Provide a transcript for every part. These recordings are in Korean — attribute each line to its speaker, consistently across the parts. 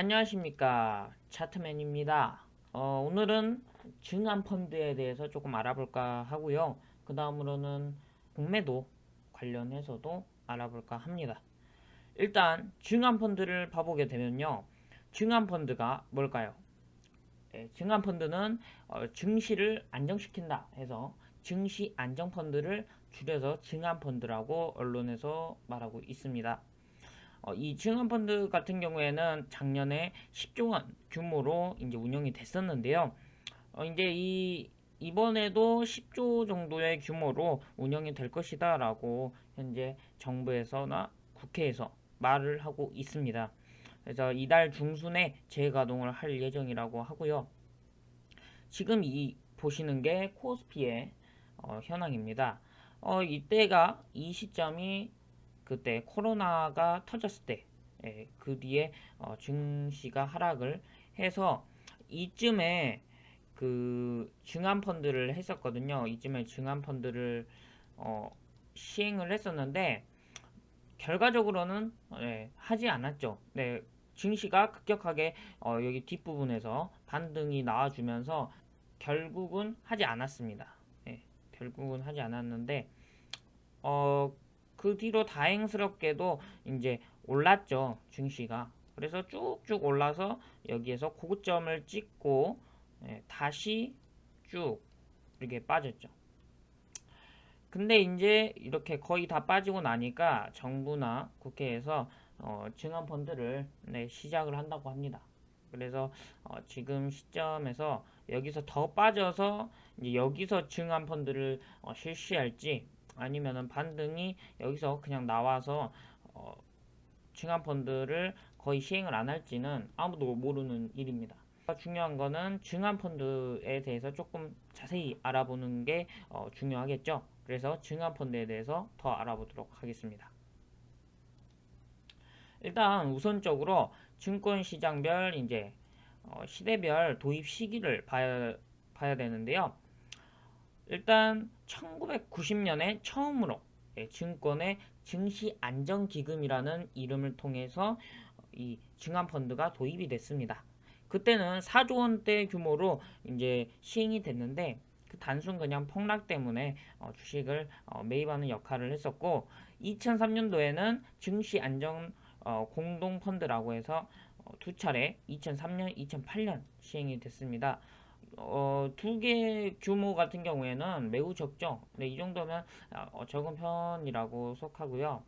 Speaker 1: 안녕하십니까 차트맨입니다. 어, 오늘은 증안 펀드에 대해서 조금 알아볼까 하고요. 그 다음으로는 공매도 관련해서도 알아볼까 합니다. 일단 증안 펀드를 봐보게 되면요. 증안 펀드가 뭘까요? 예, 증안 펀드는 어, 증시를 안정시킨다 해서 증시 안정 펀드를 줄여서 증안 펀드라고 언론에서 말하고 있습니다. 어, 이 증언펀드 같은 경우에는 작년에 10조 원 규모로 이제 운영이 됐었는데요. 어, 이제 이 이번에도 10조 정도의 규모로 운영이 될 것이다라고 현재 정부에서나 국회에서 말을 하고 있습니다. 그래서 이달 중순에 재가동을 할 예정이라고 하고요. 지금 이 보시는 게 코스피의 어, 현황입니다. 어, 이때가 이 시점이 그때 코로나가 터졌을 때, 예, 그 뒤에 어, 증시가 하락을 해서 이쯤에 그 증안 펀드를 했었거든요. 이쯤에 증안 펀드를 어, 시행을 했었는데 결과적으로는 예, 하지 않았죠. 네, 증시가 급격하게 어, 여기 뒷부분에서 반등이 나와주면서 결국은 하지 않았습니다. 예, 결국은 하지 않았는데 어, 그 뒤로 다행스럽게도 이제 올랐죠 증시가. 그래서 쭉쭉 올라서 여기에서 고점을 찍고 예, 다시 쭉 이렇게 빠졌죠. 근데 이제 이렇게 거의 다 빠지고 나니까 정부나 국회에서 어, 증안 펀드를 네, 시작을 한다고 합니다. 그래서 어, 지금 시점에서 여기서 더 빠져서 이제 여기서 증안 펀드를 어, 실시할지 아니면은 반등이 여기서 그냥 나와서 어, 증안 펀드를 거의 시행을 안 할지는 아무도 모르는 일입니다. 중요한 거는 증안 펀드에 대해서 조금 자세히 알아보는 게 어, 중요하겠죠. 그래서 증안 펀드에 대해서 더 알아보도록 하겠습니다. 일단 우선적으로 증권 시장별 이제 어, 시대별 도입 시기를 봐야 봐야 되는데요. 일단 1990년에 처음으로 예, 증권의 증시 안정 기금이라는 이름을 통해서 이 증안 펀드가 도입이 됐습니다. 그때는 4조 원대 규모로 이제 시행이 됐는데 그 단순 그냥 폭락 때문에 어, 주식을 어, 매입하는 역할을 했었고 2003년도에는 증시 안정 어, 공동 펀드라고 해서 어, 두 차례 2003년, 2008년 시행이 됐습니다. 어, 두 개 규모 같은 경우에는 매우 적죠. 네, 이 정도면 어, 적은 편이라고 속하고요.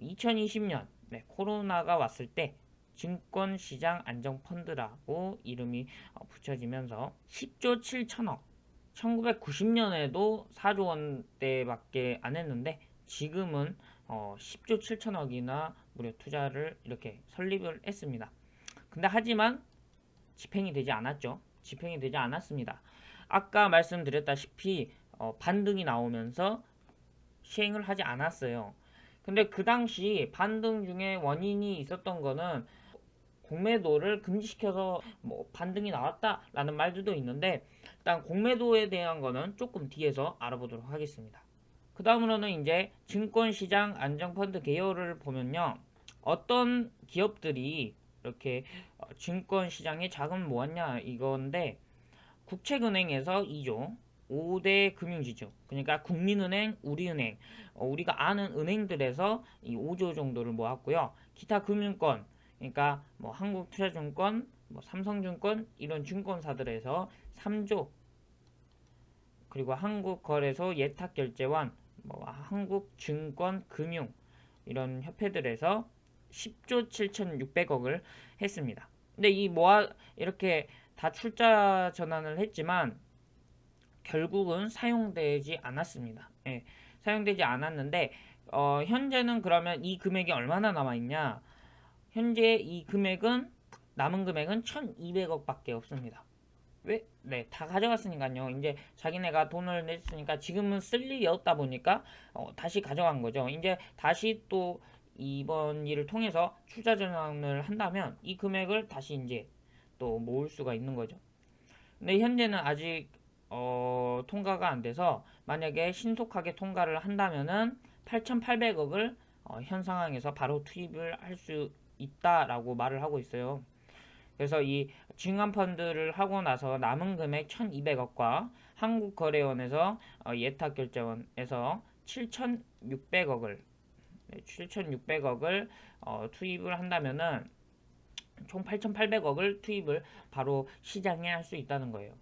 Speaker 1: 2020년 네, 코로나가 왔을 때 증권시장 안정펀드라고 이름이 어, 붙여지면서 10조 7천억 1990년에도 4조 원대밖에 안 했는데 지금은 어, 10조 7천억이나 무려 투자를 이렇게 설립을 했습니다. 근데 하지만 집행이 되지 않았죠. 집행이 되지 않았습니다. 아까 말씀드렸다시피 어, 반등이 나오면서 시행을 하지 않았어요. 근데 그 당시 반등 중에 원인이 있었던 거는 공매도를 금지시켜서 뭐 반등이 나왔다라는 말들도 있는데 일단 공매도에 대한 거는 조금 뒤에서 알아보도록 하겠습니다. 그 다음으로는 이제 증권시장 안정펀드 개요를 보면요. 어떤 기업들이 이렇게 어, 증권 시장에 자금 모았냐 이건데 국책은행에서 2조 5대 금융지주 그러니까 국민은행, 우리은행 어, 우리가 아는 은행들에서 이 5조 정도를 모았고요. 기타 금융권 그러니까 뭐 한국투자증권, 뭐 삼성증권 이런 증권사들에서 3조 그리고 한국거래소 예탁결제원, 뭐 한국증권금융 이런 협회들에서 10조 7,600억을 했습니다. 근데 이 모아 이렇게 다 출자 전환을 했지만 결국은 사용되지 않았습니다. 예, 사용되지 않았는데 어, 현재는 그러면 이 금액이 얼마나 남아 있냐? 현재 이 금액은 남은 금액은 1,200억밖에 없습니다. 왜? 네, 다 가져갔으니까요. 이제 자기네가 돈을 냈으니까 지금은 쓸 일이 없다 보니까 어, 다시 가져간 거죠. 이제 다시 또 이번 일을 통해서 출자 전환을 한다면 이 금액을 다시 이제 또 모을 수가 있는 거죠. 근데 현재는 아직 어, 통과가 안 돼서 만약에 신속하게 통과를 한다면은 8,800억을 어, 현 상황에서 바로 투입을 할 수 있다라고 말을 하고 있어요. 그래서 이 증한 펀드를 하고 나서 남은 금액 1,200억과 한국거래원에서 어, 예탁결제원에서 7,600억을 7,600억을 어, 투입을 한다면은 총 8,800억을 투입을 바로 시장에 할 수 있다는 거예요.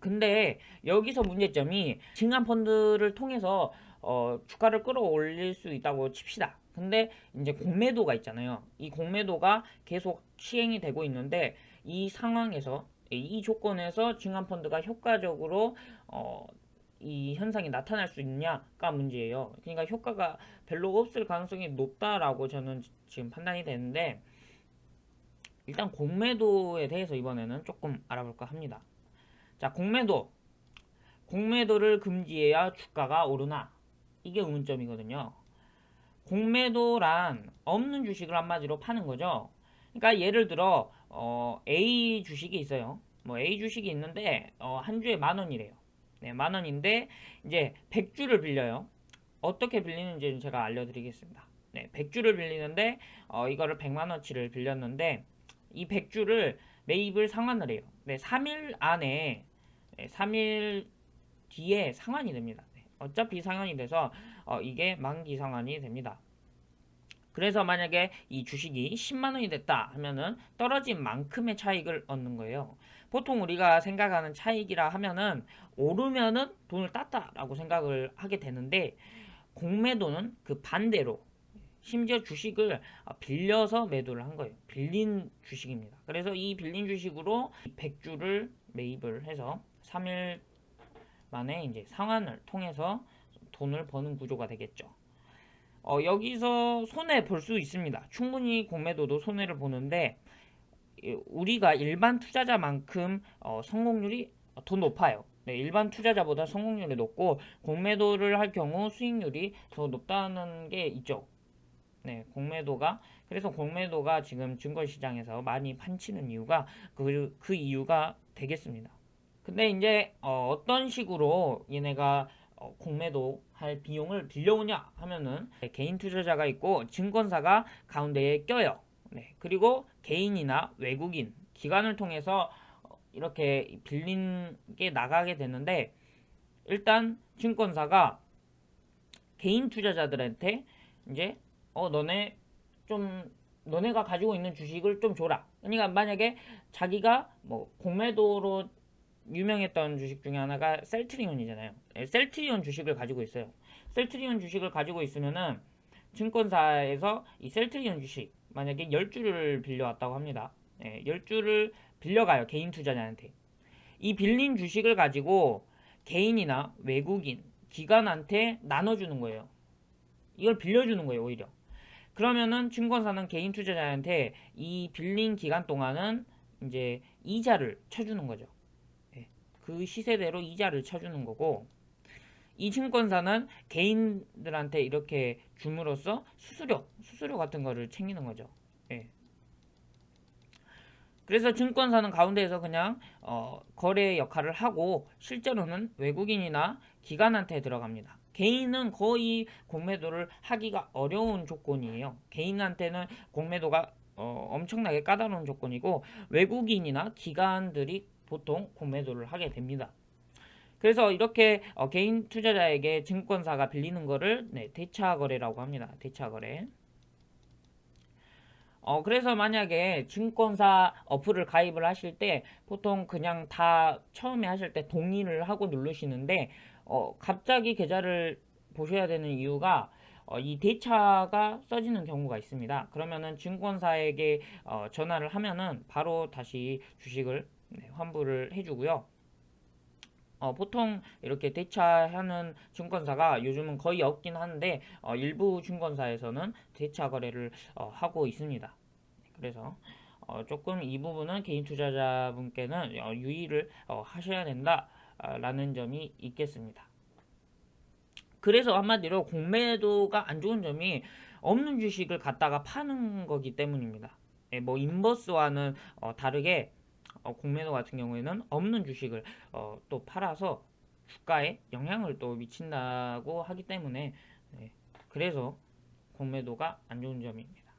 Speaker 1: 근데 여기서 문제점이 증한 펀드를 통해서 어, 주가를 끌어올릴 수 있다고 칩시다. 근데 이제 공매도가 있잖아요. 이 공매도가 계속 시행이 되고 있는데 이 상황에서 이 조건에서 증한 펀드가 효과적으로 어, 이 현상이 나타날 수 있냐가 문제예요. 그러니까 효과가 별로 없을 가능성이 높다라고 저는 지금 판단이 되는데 일단 공매도에 대해서 이번에는 조금 알아볼까 합니다. 자, 공매도. 공매도를 금지해야 주가가 오르나? 이게 의문점이거든요. 공매도란 없는 주식을 한마디로 파는 거죠. 그러니까 예를 들어 어, A 주식이 있어요. 뭐 A 주식이 있는데 어, 한 주에 만 원이래요. 네, 만 원인데 이제 100주를 빌려요. 어떻게 빌리는지 제가 알려드리겠습니다. 네, 100주를 빌리는데 어, 이거를 100만 원치를 빌렸는데 이 100주를 매입을 상환을 해요. 네, 3일 안에 네, 3일 뒤에 상환이 됩니다. 네, 어차피 상환이 돼서 어, 이게 만기 상환이 됩니다. 그래서 만약에 이 주식이 10만 원이 됐다 하면은 떨어진 만큼의 차익을 얻는 거예요. 보통 우리가 생각하는 차익이라 하면은 오르면은 돈을 땄다라고 생각을 하게 되는데 공매도는 그 반대로 심지어 주식을 빌려서 매도를 한 거예요. 빌린 주식입니다. 그래서 이 빌린 주식으로 100주를 매입을 해서 3일 만에 이제 상환을 통해서 돈을 버는 구조가 되겠죠. 어, 여기서 손해 볼 수 있습니다. 충분히 공매도도 손해를 보는데 우리가 일반 투자자만큼 어, 성공률이 더 높아요. 네, 일반 투자자보다 성공률이 높고 공매도를 할 경우 수익률이 더 높다는 게 있죠. 네, 공매도가 그래서 공매도가 지금 증권시장에서 많이 판치는 이유가 그, 그 이유가 되겠습니다. 근데 이제 어, 떤 식으로 얘네가 어, 공매도 할 비용을 빌려오냐 하면은 개인 투자자가 있고 증권사가 가운데에 껴요. 네, 그리고 개인이나 외국인 기관을 통해서 이렇게 빌린 게 나가게 되는데 일단 증권사가 개인 투자자들한테 이제 어 너네 좀 너네가 가지고 있는 주식을 좀 줘라. 그러니까 만약에 자기가 뭐 공매도로 유명했던 주식 중에 하나가 셀트리온이잖아요. 네, 셀트리온 주식을 가지고 있어요. 셀트리온 주식을 가지고 있으면은 증권사에서 이 셀트리온 주식 만약에 10주를 빌려왔다고 합니다. 네, 10주를 빌려가요. 개인 투자자한테. 이 빌린 주식을 가지고 개인이나 외국인, 기관한테 나눠주는 거예요. 이걸 빌려주는 거예요, 오히려. 그러면은 증권사는 개인 투자자한테 이 빌린 기간 동안은 이제 이자를 쳐주는 거죠. 네. 그 시세대로 이자를 쳐주는 거고, 이 증권사는 개인들한테 이렇게 줌으로써 수수료, 수수료 같은 거를 챙기는 거죠. 예. 그래서 증권사는 가운데에서 그냥 어, 거래 역할을 하고 실제로는 외국인이나 기관한테 들어갑니다. 개인은 거의 공매도를 하기가 어려운 조건이에요. 개인한테는 공매도가 어, 엄청나게 까다로운 조건이고 외국인이나 기관들이 보통 공매도를 하게 됩니다. 그래서 이렇게 어, 개인 투자자에게 증권사가 빌리는 거를 네, 대차 거래라고 합니다. 대차 거래. 어, 그래서 만약에 증권사 어플을 가입을 하실 때 보통 그냥 다 처음에 하실 때 동의를 하고 누르시는데 어, 갑자기 계좌를 보셔야 되는 이유가 어, 이 대차가 써지는 경우가 있습니다. 그러면은 증권사에게 어, 전화를 하면은 바로 다시 주식을 네, 환불을 해주고요. 어, 보통 이렇게 대차하는 증권사가 요즘은 거의 없긴 한데 어, 일부 증권사에서는 대차 거래를 어, 하고 있습니다. 그래서 어, 조금 이 부분은 개인 투자자분께는 어, 유의를 어, 하셔야 된다라는 점이 있겠습니다. 그래서 한마디로 공매도가 안 좋은 점이 없는 주식을 갖다가 파는 거기 때문입니다. 예, 뭐 인버스와는 어, 다르게 어, 공매도 같은 경우에는 없는 주식을 어, 또 팔아서 주가에 영향을 또 미친다고 하기 때문에 네, 그래서 공매도가 안 좋은 점입니다.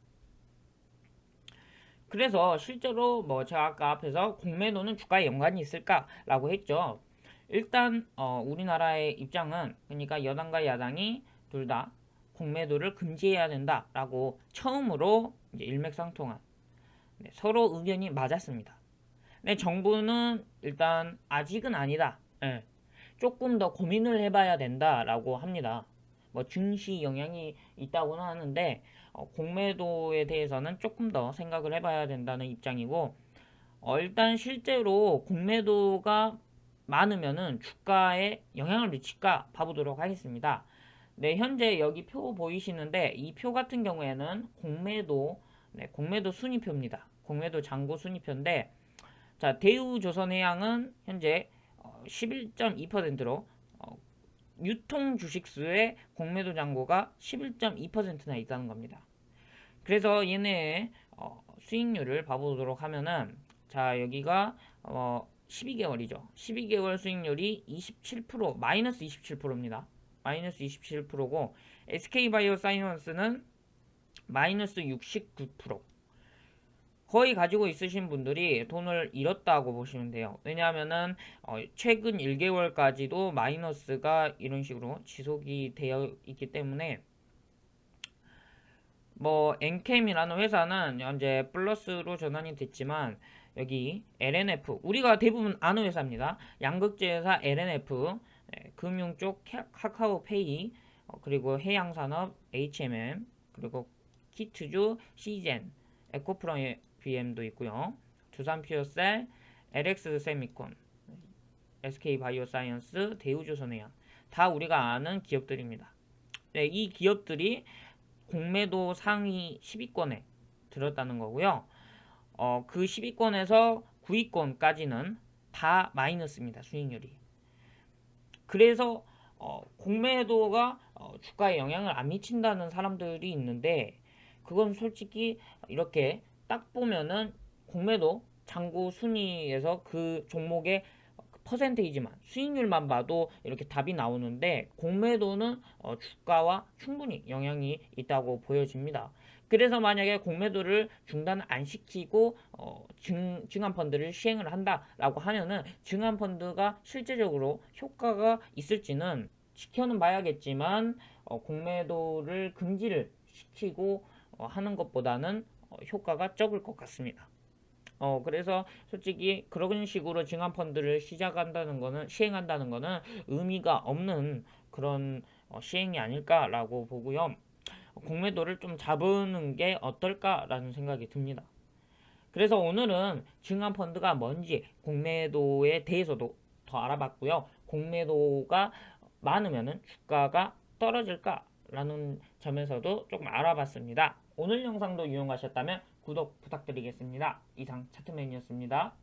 Speaker 1: 그래서 실제로 뭐 제가 아까 앞에서 공매도는 주가에 연관이 있을까라고 했죠. 일단 어, 우리나라의 입장은 그러니까 여당과 야당이 둘 다 공매도를 금지해야 된다라고 처음으로 이제 일맥상통한 네, 서로 의견이 맞았습니다. 네, 정부는 일단 아직은 아니다. 예, 조금 더 고민을 해봐야 된다라고 합니다. 뭐 증시 영향이 있다고는 하는데 어, 공매도에 대해서는 조금 더 생각을 해봐야 된다는 입장이고 어, 일단 실제로 공매도가 많으면은 주가에 영향을 미칠까 봐보도록 하겠습니다. 네, 현재 여기 표 보이시는데 이 표 같은 경우에는 공매도 네, 공매도 순위표입니다. 공매도 잔고 순위표인데 자, 대우조선해양은 현재 11.2%로 어, 유통 주식수의 공매도 잔고가 11.2%나 있다는 겁니다. 그래서 얘네 어, 수익률을 봐보도록 하면은 자 여기가 어, 12개월이죠. 12개월 수익률이 27% 마이너스 27%입니다. 마이너스 27%고 SK바이오 사이언스는 마이너스 69% 거의 가지고 있으신 분들이 돈을 잃었다고 보시면 돼요. 왜냐하면은 어, 최근 1개월까지도 마이너스가 이런 식으로 지속이 되어 있기 때문에 뭐 엔캠이라는 회사는 현재 플러스로 전환이 됐지만 여기 LNF 우리가 대부분 아는 회사입니다. 양극재 회사 LNF 네, 금융 쪽 카- 카카오페이 어, 그리고 해양산업 HMM 그리고 키트주 시젠 에코프로비 엠도 있고요. 두산 퓨어셀 LX 세미콘 SK 바이오사이언스 대우조선해양 다 우리가 아는 기업들입니다. 네, 이 기업들이 공매도 상위 10위권에 들었다는 거고요. 어, 그 10위권에서 9위권까지는 다 마이너스입니다. 수익률이. 그래서 어, 공매도가 어, 주가에 영향을 안 미친다는 사람들이 있는데 그건 솔직히 이렇게 딱 보면은 공매도 잔고 순위에서 그 종목의 퍼센테이지만 수익률만 봐도 이렇게 답이 나오는데 공매도는 어, 주가와 충분히 영향이 있다고 보여집니다. 그래서 만약에 공매도를 중단 안 시키고 어, 증, 증한 펀드를 시행을 한다라고 하면은 증한 펀드가 실제적으로 효과가 있을지는 지켜는 봐야겠지만 어, 공매도를 금지를 시키고 어, 하는 것보다는 어, 효과가 적을 것 같습니다. 어 그래서 솔직히 그런 식으로 증한 펀드를 시작한다는 거는 시행한다는 거는 의미가 없는 그런 어, 시행이 아닐까라고 보고요. 공매도를 좀 잡는 게 어떨까라는 생각이 듭니다. 그래서 오늘은 증한 펀드가 뭔지 공매도에 대해서도 더 알아봤고요. 공매도가 많으면은 주가가 떨어질까라는 점에서도 조금 알아봤습니다. 오늘 영상도 유용하셨다면 구독 부탁드리겠습니다. 이상 차트맨이었습니다.